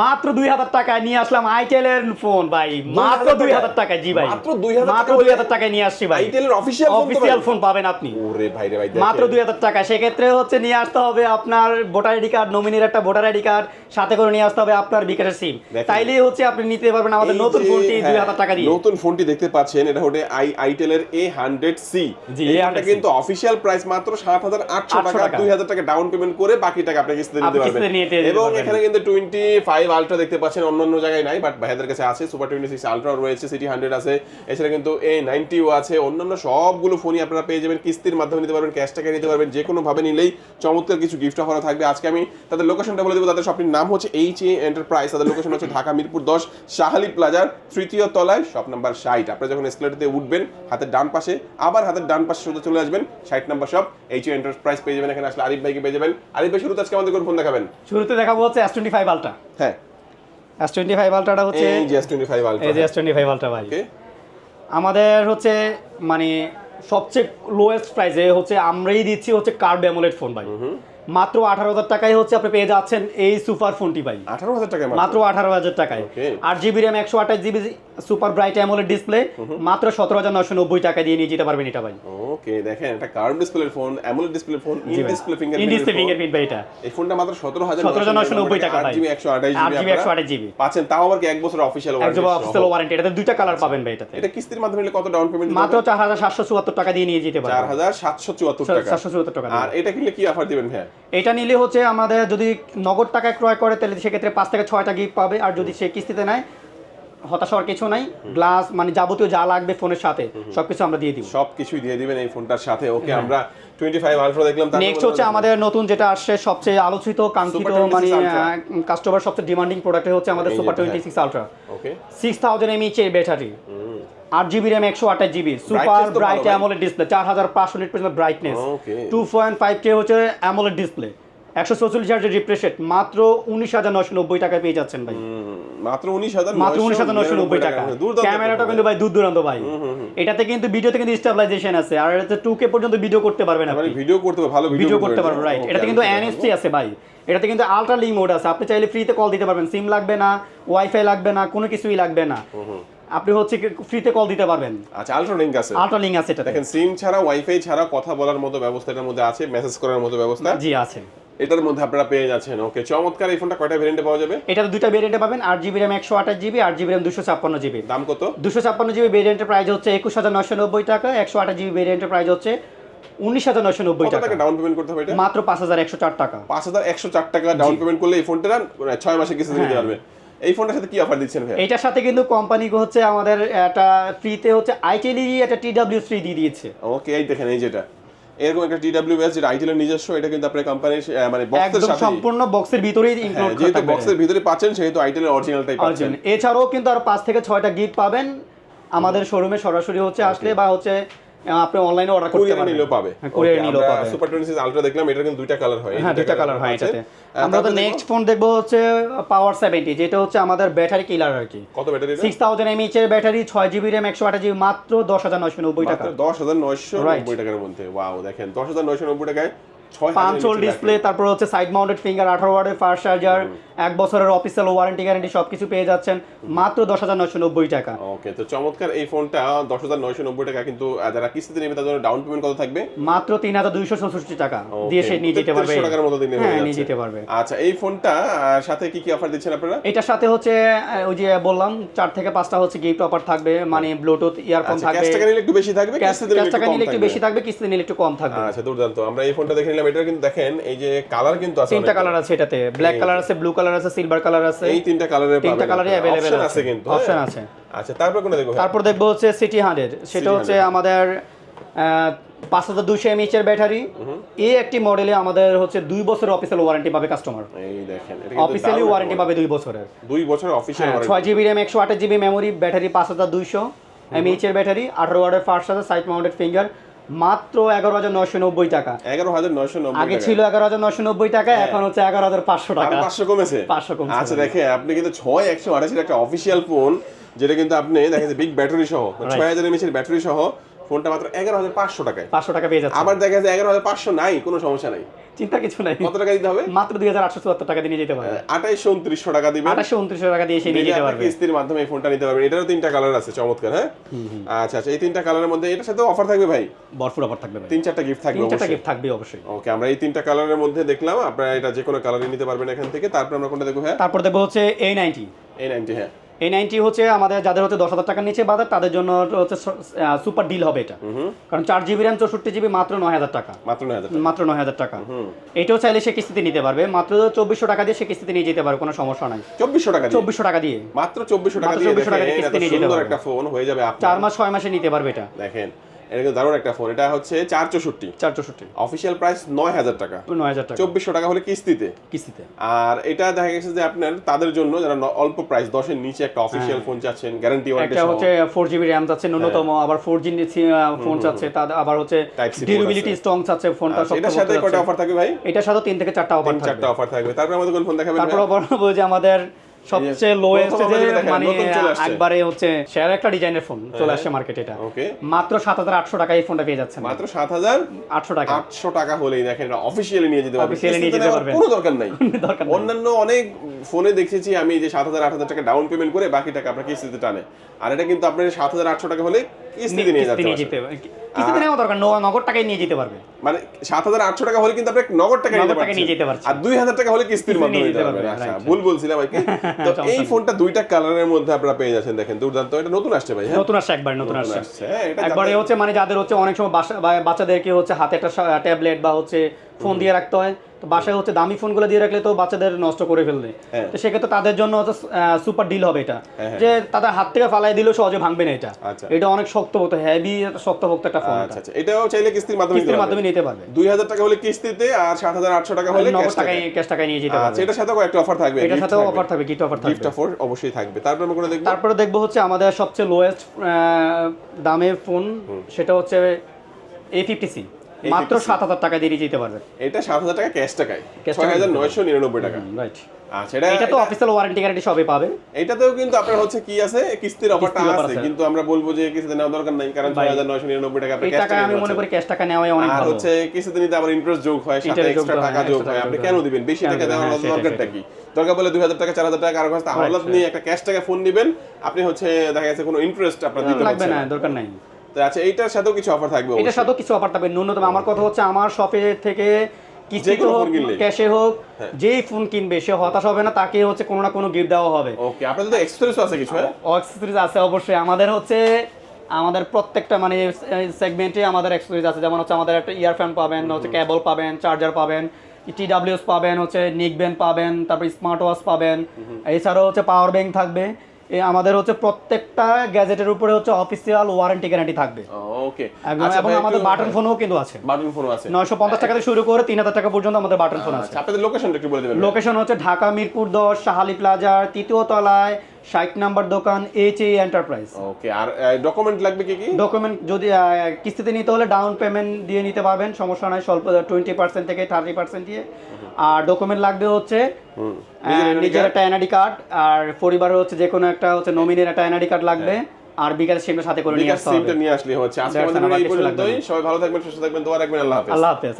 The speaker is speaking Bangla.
মাত্র দুই হাজার টাকায় নিয়ে আসলাম আইটেলের ফোন ভাই। মাত্র দুই হাজার টাকায় জি ভাই। মাত্র 2000 মাত্র দুই হাজার টাকায় নিয়ে আসছি ভাই। আইটেলের অফিসিয়াল অফিসিয়াল ফোন পাবেন আপনি। ওরে ভাই রে ভাই মাত্র দুই হাজার টাকা। সেক্ষেত্রে হচ্ছে নিয়ে আসতে হবে আপনার ভোটার আইডি কার্ড নমিনির একটা ভোটার আইডি কার্ড সাথে করে নিয়ে আসতে হবে আপনার বিকাশের সিম। তাইলেই হচ্ছে আপনি নিতে পারবেন আমাদের নতুন ফোনটি দুই হ্যাঁ, হাজার টাকা দিয়ে। নতুন ফোনটি দেখতে পাচ্ছেন এটা হচ্ছে আই আইটেলের এ হান্ড্রেড সি জি, এটা কিন্তু অফিসিয়াল প্রাইস মাত্র সাত হাজার আটশো টাকা। দুই হাজার টাকা ডাউন পেমেন্ট করে বাকি টাকা আপনি কিস্তিতে নিতে পারবেন। এবং এখানে কিন্তু টোয়েন্টি ফাইভ আলট্রা দেখতে পাচ্ছেন অন্য অন্য জায়গায় নাই বাট ভাইয়াদের কাছে আছে সুপার টোয়েন্টি সিক্স আলট্রা রয়েছে সিটি হান্ড্রেড আছে এছাড়া কিন্তু এ নাইনটিও আছে অন্যান্য সবগুলো ফোনই আপনারা পেয়ে যাবেন কিস্তির মাধ্যমে নিতে পারবেন ক্যাশ টাকা নিতে পারবেন যে কোনো ভাবে নিলেই চমৎকার কিছু গিফট অফার থাকবে। আজকে আমি তাদের লোকেশনটা বলে দেবো তাদের শপটির নাম হচ্ছে এইচ এ এন্টারপ্রাইজ তাদের লোকেশন হচ্ছে ঢাকা মিরপুর দশ শাহালি প্লাজার তৃতীয় তলায় শপ নাম্বার ষাট। আপনারা যখন এসকেলেটারতে উঠবেন হাতের ডান পাশে আবার হাতের ডান পাশে সোজা চলে আসবেন ষাট number shop H A enterprise পেয়ে যাবেন এখানে আসলে আরিফ ভাইকে পেয়ে যাবেন। আরিফ ভাই শুরুতে আজকে আমাদের কোন ফোন দেখাবেন? শুরুতে দেখাবো হচ্ছে এস টোয়েন্টি ফাইভ আলট্রা হ্যাঁ। এস টোয়েন্টি ফাইভ আলট্রাটা হচ্ছে এই যে এস টোয়েন্টি ফাইভ এই যে আলট্রা টোয়েন্টি ফাইভ আলট্রা ভাই। আমাদের হচ্ছে মানে সবচেয়ে লোয়েস্ট প্রাইসে হচ্ছে আমরাই দিচ্ছি হচ্ছে কার্ড অ্যামোলেড ফোন ভাই। মাত্র আঠারো হাজার টাকায় হচ্ছে আপনি পেয়ে যাচ্ছেন এই সুপার ফোনটি ভাই। আঠারো হাজার টাকায় মাত্র? আঠারো হাজার টাকায়. আট জিবি র্যাম একশো আঠাশ GB super bright AMOLED display মাত্র সতেরো হাজার নশো নব্বই টাকা দিয়ে নিয়ে যেতে পারবেন এটা ভাই। ওকে দেখেন এটা কার্ভ ডিসপ্লের ফোন অ্যামোলেড ডিসপ্লের phone in display in fingerprint display fingerprint ভাই এটা। এই ফোনটা মাত্র সতেরো হাজার সতেরো হাজার নশো নব্বই টাকা ভাই। জিবি একশো আঠাশ জিবি একশো আঠাশ জিবি। পাচ্ছেন তাও আবার কি এক বছর অফিসিয়াল একদম অফিসিয়াল ওয়ারেন্টি এটাতে দুইটা কালার পাবেন ভাই এটাতে। এটা কিস্তির মাধ্যমে নিলে কত ডাউন পেমেন্ট মাত্র চার হাজার সাতশো চুয়াত্তর টাকা দিয়ে নিয়ে যেতে চার পারবেন হাজার সাতশো চুয়াত্তর টাকা। সাতশো চুয়াত্তর টাকা আর এটা কিনলে কি অফার দিবেন হ্যাঁ এটা নিলে হচ্ছে আমাদের যদি নগদ টাকায় ক্রয় করে তাহলে সেক্ষেত্রে পাঁচ থেকে ছয়টা গিফট পাবে। আর যদি সে কিস্তিতে নেয় হতাশ হওয়ার কিছু নাই। গ্লাস মানে যাবতীয় যা লাগবে ফোনের সাথে সবকিছু আমরা দিয়ে দিব। সব কিছুই দিয়ে দিবেন এই ফোনটার সাথে। ওকে আমরা টোয়েন্টি ফাইভ আলট্রা দেখলাম নেক্সট হচ্ছে আমাদের নতুন যেটা আসছে সবচেয়ে আলোচিত কাঙ্ক্ষিত মানে কাস্টমার সবচেয়ে ডিমান্ডিং প্রোডাক্ট হচ্ছে আমাদের সুপার যেটা, twenty six ultra okay six thousand mAh এর ব্যাটারি আট জিবি র্যাম একশো আঠাশ GB super bright AMOLED display চার হাজার পাঁচশো nit brightness two point five K হচ্ছে অ্যামোলেড ডিসপ্লে একশো চৌচল্লিশ হাজার রিফ্রেশ রেট মাত্র উনিশ হাজার নশো নব্বই টাকায় পেয়ে যাচ্ছেন ভাই। মাত্র উনিশ হাজার মাত্র উনিশ হাজার নশো নব্বই টাকা। ক্যামেরাটা কিন্তু ভাই দূর দূরান্ত ভাই এটাতে কিন্তু ভিডিওতে কিন্তু স্টেবিলাইজেশন আছে। আর এটাতে টু কে পর্যন্ত ভিডিও করতে পারবেন আপনি। ভিডিও করতে ভালো ভিডিও করতে পারবেন রাইট এটাতে কিন্তু আমি এনএফসি আছে ভাই। এটাতে কিন্তু আলট্রা লিঙ্ক মোড আছে। আপনি চাইলে ফ্রিতে কল দিতে পারবেন। সিম লাগবে না ওয়াইফাই লাগবে না কোনো কিছুই লাগবে না। আপনি হচ্ছে ফ্রিতে কল দিতে পারবেন। আচ্ছা আলট্রা লিঙ্ক আছে। আলট্রা লিঙ্ক আছে এটাতে। দেখেন সিম ছাড়া ওয়াইফাই ছাড়া কথা বলার মতো ব্যবস্থা এটার মধ্যে আছে মেসেজ করার মতো ব্যবস্থা। জি আছে। এটার মধ্যে আপনারা পেয়ে যাচ্ছেন। ওকে চমৎকার এই ফোনটা কয়টা ভেরিয়েন্টে পাওয়া যাবে? এটাতে দুইটা ভেরিয়েন্টে পাবেন আট জিবি র্যাম একশো আঠাশ জিবি আট জিবি র্যাম দুশো ছাপ্পান্ন জিবি দাম কত? দুশো ছাপ্পান্ন জিবি ভেরিয়েন্টের প্রাইস হচ্ছে একুশ হাজার নশো নব্বই টাকা একশো আঠাশ জিবি ভেরিয়েন্টের প্রাইস হচ্ছে উনিশ হাজার নশো নব্বই টাকা। ডাউন পেমেন্ট করতে হবে এটা? মাত্র পাঁচ হাজার একশো চার টাকা। পাঁচ হাজার একশো চার টাকা ডাউন পেমেন্ট করলে এই ফোনটা মানে ছয় মাসে কিস্তি দিতে পারবে। এই ফোনটার সাথে কি অফার দিচ্ছেন ভাই এইটার সাথে কিন্তু কোম্পানি হচ্ছে আমাদের একটা ফ্রিতে হচ্ছে আইটেলি একটা টি ডাব্লিউ থ্রি দিয়ে দিয়েছে। ওকে এই দেখেন এই যেটা এরকম একটা টিডব্লিউএস যেটা আইটেলের নিজস্ব এটা কিন্তু আপনার কোম্পানির মানে বক্সের সাথে সম্পূর্ণ বক্সের ভিতরেই হ্যাঁ, ইনক্লুড যেহেতু বক্সের ভিতরে পাচ্ছেন সেহেতু আইটেলের অরিজিনালটাই পাচ্ছেন। এছাড়াও কিন্তু আর পাঁচ থেকে ছয়টা গিফট পাবেন। আমাদের শোরুমে সরাসরি হচ্ছে আসলে বা হচ্ছে আপনি অনলাইনে অর্ডার করতে পারবেন। নিলেও পাবে। হ্যাঁ, কুরিয়ারে নিলেও পাবে। সুপার টোয়েন্টি সিক্স আলট্রা দেখলাম এটার কিন্তু দুইটা কালার হয় হ্যাঁ দুইটা কালার হয় এটাতে। আমরা তো নেক্সট ফোন দেখব হচ্ছে পাওয়ার সেভেন্টি যেটা হচ্ছে আমাদের ব্যাটারি কিলার আর কি। কত ব্যাটারি সিক্স থাউজেন্ড এমএইচ এর ব্যাটারি ছয় জিবি RAM একশো আঠাশ জিবি মাত্র দশ হাজার নয়শো নব্বই টাকা। মাত্র দশ হাজার নয়শো Right. নব্বই টাকার মধ্যে। ওয়াও দেখেন দশ হাজার নয়শো নব্বই টাকায় পাঁচশোল ডিসপ্লে তারপর হচ্ছে সাইড মাউন্টেড ফিঙ্গার আঠারো ওয়ার্ডের ফাস্ট চার্জার এক বছরের অফিসিয়াল ওয়ারেন্টি গ্যারান্টি সবকিছু পেয়ে যাচ্ছেন। মাত্র দশ হাজার নয়শো নব্বই টাকা। ওকে তো চমৎকার এই ফোনটা দশ হাজার নয়শো নব্বই টাকা কিন্তু যারা কিস্তিতে নেবে তাদের ডাউন পেমেন্ট কত থাকবে? মাত্র তিন হাজার দুইশো চৌষট্টি টাকা। দিয়ে সে নিয়ে যেতে পারবে। টাকার মতো দিনে হ্যাঁ নিয়ে যেতে পারবে। আচ্ছা এই ফোনটা সাথে কি কি অফার দিচ্ছেন আপনারা? এটার সাথে হচ্ছে ওই যে বললাম চার থেকে পাঁচটা হচ্ছে গিফট অফার থাকবে। মানে ব্লুটুথ ইয়ারফোন থাকবে। ক্যাশ টাকা নিলে একটু বেশি থাকবে ক্যাশ টাকা নিলে একটু বেশি থাকবে কিস্তিতে নিলে একটু কম থাকবে। আচ্ছা দুর্দান্ত। আমরা এই ফোনটা দেখে নিলাম এটা কিন্তু দেখেন এই যে কালার কিন্তু আছে তিনটা কালার আছে এটাতে। ব্ল্যাক কালার আছে ব্লু কালার আছে সিলভার কালার আছে। এই তিনটা কালারের তিনটা অ্যাভেলেবেল অপশন আছে। আছে কিন্তু অপশন হ্যাঁ? আছে। আচ্ছা তারপর কোনটা দেখব? তারপর দেখব হচ্ছে সিটি হান্ড্রেড সেটা হচ্ছে আমাদের পাঁচ হাজার দুইশো এমএইচ এর ব্যাটারি এই একটি মডেলে আমাদের হচ্ছে দুই বছরের অফিসিয়াল ওয়ারেন্টি পাবে কাস্টমার অফিসিয়ালি ওয়ারেন্টি পাবে দুই বছরের। দুই বছর অফিসিয়াল হ্যাঁ ছয় জিবি র্যাম একশো আঠাশ জিবি মেমোরি ব্যাটারি পাঁচ হাজার দুইশো এমএইচ এর ব্যাটারি আঠারো ওয়ার্ডের ফার্স্ট হাজার সাইড মাউন্টেড ফিঙ্গার মাত্র এগারো হাজার নয়শো নব্বই টাকা। এগারো হাজার নয়শো নব্বই আগে ছিল এগারো হাজার নয়শো নব্বই টাকা এখন হচ্ছে এগারো হাজার পাঁচশো টাকা। পাঁচশো কমেছে? 500 কমছে আচ্ছা দেখে আপনি কিন্তু ছয় একশো আঠাশের একটা অফিসিয়াল ফোন যেটা কিন্তু আপনি দেখেন বিগ ব্যাটারি সহ ছয় হাজার এমএসের এর ব্যাটারি সহ ফোনটা মাত্র এগারো হাজার পাঁচশো টাকায়। পাঁচশো টাকা পেয়ে যাচ্ছে আবার দেখা এগারো হাজার পাঁচশো নাই কোনো সমস্যা নাই। চিন্তা কিছু নাই। কত টাকা দিতে হবে? মাত্র দুই হাজার আটশো চুয়াত্তর টাকা দিয়ে নিয়ে যেতে পারবে আঠাইশো উনত্রিশশো টাকা আঠাশশো উনত্রিশশো টাকা দিয়ে সে নিয়ে যেতে পারবে কিস্তির মাধ্যমে এই ফোনটা নিতে পারবেন। এটারও তিনটা কালার আছে চমৎকার হ্যাঁ? আচ্ছা আচ্ছা এই তিনটা কালারের মধ্যে এটার সাথে অফার থাকবে ভাই? ভরপুর অফার থাকবে তিন চারটা গিফট থাকবে তিন চারটা গিফট থাকবে অবশ্যই। ওকে আমরা এই তিনটা কালারের মধ্যে দেখলাম আপনারা এটা যে কোনো কালারই নিতে পারবেন এখান থেকে। তারপর আমরা কোনটা দেখব হ্যাঁ? তারপর দেখব হচ্ছে এই নাইনটি এই নাইনটি হ্যাঁ। এই নাইনটি হচ্ছে আমাদের যাদের হচ্ছে দশ হাজার টাকার নিচে বাজার তাদের জন্য হচ্ছে সুপার ডিল হবে এটা। কারণ চার জিবি র্যাম চৌষট্টি জিবি মাত্র নয় হাজার টাকা। মাত্র নয় হাজার মাত্র নয় হাজার টাকা। এটাও চাইলে সে কিস্তিতে নিতে পারবে। মাত্র চব্বিশশো টাকা দিয়ে সে কিস্তিতে নিয়ে যেতে পারবে কোনো সমস্যা নাই। চব্বিশশো টাকা দিয়ে? চব্বিশশো টাকা দিয়ে। মাত্র চব্বিশশো টাকা চব্বিশশো দিয়ে 2400 টাকা দিয়ে কিস্তি নিয়ে যেতে পারবে। একটা ফোন হয়ে যাবে চার মাস ছয় মাসে নিতে পারবে এটা। দেখেন। এটা কিন্তু দারুণ একটা ফোন এটা হচ্ছে চার চৌষট্টি চার চৌষট্টি অফিসিয়াল প্রাইস নয় হাজার টাকা। নয় হাজার টাকা। চব্বিশশো টাকা হলে কিস্তিতে। কিস্তিতে। আর এটা দেখা গেছে যে আপনার তাদের জন্য যারা অল্প প্রাইস দশের নিচে একটা অফিসিয়াল ফোন চাচ্ছেন গ্যারান্টি একটা হচ্ছে ফোর জিবি র্যাম যাচ্ছে ন্যূনতম আবার ফোর জি ফোন চাচ্ছে তাদের আবার হচ্ছে ডিউরেবিলিটি স্ট্রং চাচ্ছে ফোনটা আচ্ছা, এটার সাথে কয়টা অফার থাকবে ভাই? এটার সাথে তিন থেকে চারটা অফার চারটা অফার থাকবে। তারপর আমাদের কোন ফোন দেখাবেন তারপর বলব যে আমাদের সবচেয়ে লোয়েস্ট যে মানে। একবারে হচ্ছে শেয়ার একটা ডিজাইনের ফোন চলে আসছে মার্কেটে এটা। ওকে মাত্র সাত হাজার আটশো টাকা এই ফোনটা পেয়ে যাচ্ছেন। মাত্র সাত হাজার আটশো টাকা। আটশো টাকা হলেই দেখেন এটা অফিসিয়ালি নিয়ে যেতে পারবেন। নিয়ে যেতে পারবে পারবেন। কোনো দরকার নাই। দরকার অন্যান্য অনেক ফোনে দেখেছি আমি যে সাত হাজার আট হাজার টাকা ডাউন পেমেন্ট করে বাকি টাকা আপনার কিস্তিতে টানে। আর এটা কিন্তু আপনার সাত হাজার আটশো টাকা হলে কিস্তিতে নিয়ে যাচ্ছে নিয়ে যেতে কিস্তিতে নেওয়া দরকার নগদ টাকায় নিয়ে যেতে পারবে। মানে সাত হাজার আটশো টাকা হলে কিন্তু আপনি নগদ টাকা নিতে টাকা নিয়ে যেতে পারছেন। পারছেন। আর দুই হাজার টাকা হলে কিস্তির মাধ্যমে নিতে পারবেন। পারবেন, আচ্ছা ভুল বলছিলাম তো এই ফোনটা দুইটা কালারের মধ্যে আপনারা পেয়ে যাচ্ছেন। দেখেন দুর্দান্ত। এটা নতুন আসছে ভাই হ্যাঁ? নতুন আসছে একবার নতুন আসছে। হ্যাঁ একবারে হচ্ছে মানে যাদের হচ্ছে অনেক সময় বাচ্চাদেরকে হচ্ছে হাতে একটা ট্যাবলেট বা হচ্ছে ফোন দিয়ে রাখতে হয় তো বাসায় হচ্ছে দামি ফোনগুলো দিয়ে রাখলে তো বাচ্চাদের নষ্ট করে ফেলবে। হ্যাঁ। তো সেক্ষেত্রে তাদের জন্য হচ্ছে সুপার ডিল হবে এটা। হ্যাঁ, হ্যাঁ। যে তাদের হাত থেকে ফালাই দিলেও সহজে ভাঙবে না এটা। আচ্ছা। এটা অনেক শক্ত হতো হেভি শক্ত ভক্ত একটা ফোন আচ্ছা আচ্ছা। এটাও চাইলে কিস্তির মাধ্যমে নিতে কিস্তির মাধ্যমে নিতে পারবে। দুই হাজার টাকা হলে কিস্তিতে আর সাত হাজার আটশো টাকা হলে ক্যাশ টাকায় ক্যাশ টাকায় নিয়ে যেতে পারবে আচ্ছা পারবে। এটার সাথে কয়েকটা অফার থাকবে এটার সাথেও অফার থাকবে গিফট অফার থাকবে। গিফট অফার অবশ্যই থাকবে। তারপর আমরা করে দেখব। তারপরে দেখব হচ্ছে আমাদের সবচেয়ে লোয়েস্ট দামের ফোন সেটা হচ্ছে এ ফিফটি সি মাত্র সাত হাজার টাকা দিয়ে যেতে পারবে এটা সাত হাজার টাকা ক্যাশ টাকায় ছয় হাজার নয়শো নিরানব্বই টাকা। রাইট আচ্ছা এটা এটা তো অফিসিয়াল ওয়ারেন্টি গ্যারান্টি সবই পাবে এটাতেও কিন্তু আপনার হচ্ছে কি আছে? কিস্তির অফারটা আছে আছে। কিন্তু আমরা বলব যে কিস্তিতে নেওয়ার দরকার নাই কারণ ছয় হাজার নয়শো নিরানব্বই টাকা আপনি ক্যাশ টাকা আমি মনে করি ক্যাশ টাকা নেওয়াই অনেক আর হচ্ছে কিস্তিতে নিতে আবার ইন্টারেস্ট যোগ হয় সাথে এক্সট্রা টাকা যোগ হয়। আপনি কেন দিবেন? বেশি টাকা দেওয়ার হ্যাঁ, দরকারটা কি? দরকার বলে দুই হাজার টাকা চার হাজার টাকা কারও কাছে আওলাদ নিয়ে একটা ক্যাশ টাকা ফোন দিবেন আপনি হচ্ছে দেখা যাচ্ছে কোনো ইন্টারেস্ট আপনার দিতে লাগবে না না। দরকার নাই। তো আচ্ছা এইটার সাথেও কিছু অফার থাকবে এটার সাথেও কিছু অফার থাকবে। ন্যূনতম আমার কথা হচ্ছে আমার শপে থেকে কিস্তিতে হোক ক্যাশে হোক যেই ফোন কিনবে সে হতাশ হবে না তাকে হচ্ছে কোনো না কোনো গিফট দেওয়া হবে। ওকে আপনাদের তো আছে কিছু হ্যাঁ? আছে অবশ্যই। আমাদের হচ্ছে আমাদের প্রত্যেকটা মানে সেগমেন্টে আমাদের অ্যাক্সেসরিজ আছে। যেমন হচ্ছে আমাদের একটা ইয়ারফোন পাবেন হচ্ছে কেবল পাবেন চার্জার পাবেন টিডাব্লিউএস পাবেন হচ্ছে নিক ব্যান্ড পাবেন তারপর স্মার্ট ওয়াচ পাবেন এছাড়াও হচ্ছে পাওয়ার ব্যাংক থাকবে। আমাদের হচ্ছে প্রত্যেকটা গ্যাজেটের উপরে হচ্ছে অফিসিয়াল ওয়ারেন্টি গ্যারান্টি থাকবে। ওকে এবং আমাদের বাটন ফোনও কিন্তু আছে। বাটন ফোন আছে। নয়শো পঞ্চাশ টাকা থেকে শুরু করে তিন হাজার টাকা পর্যন্ত আমাদের বাটন ফোন আছে। আচ্ছা আপনাদের লোকেশনটা একটু বলে দেবেন লোকেশন হচ্ছে ঢাকা মিরপুর দশ শাহালি প্লাজার তৃতীয় তলায় ষাট নাম্বার দোকান এইচ এ এন্টারপ্রাইজ ওকে আর ডকুমেন্ট লাগবে কি কি? ডকুমেন্ট যদি কিস্তিতে নিতে হলে ডাউন পেমেন্ট দিয়ে নিতে পারবেন সমস্যা নাই স্বল্প টোয়েন্টি পার্সেন্ট থেকে থার্টি পার্সেন্ট দিয়ে। আর ডকুমেন্ট লাগবে হচ্ছে নিজের একটা এনআইডি কার্ড আর পরিবারের হচ্ছে যে কোনো একটা হচ্ছে নমিনের একটা এনআইডি কার্ড লাগবে আর বিকাশ সিমটা সাথে করে নিয়ে আসতে হবে। সিমটা নিয়ে আসলে হচ্ছে। আজকে আমাদের এই পর্যন্তই। সবাই ভালো থাকবেন সুস্থ থাকবেন দোয়া রাখবেন আল্লাহ হাফেজ। আল্লাহ হাফেজ।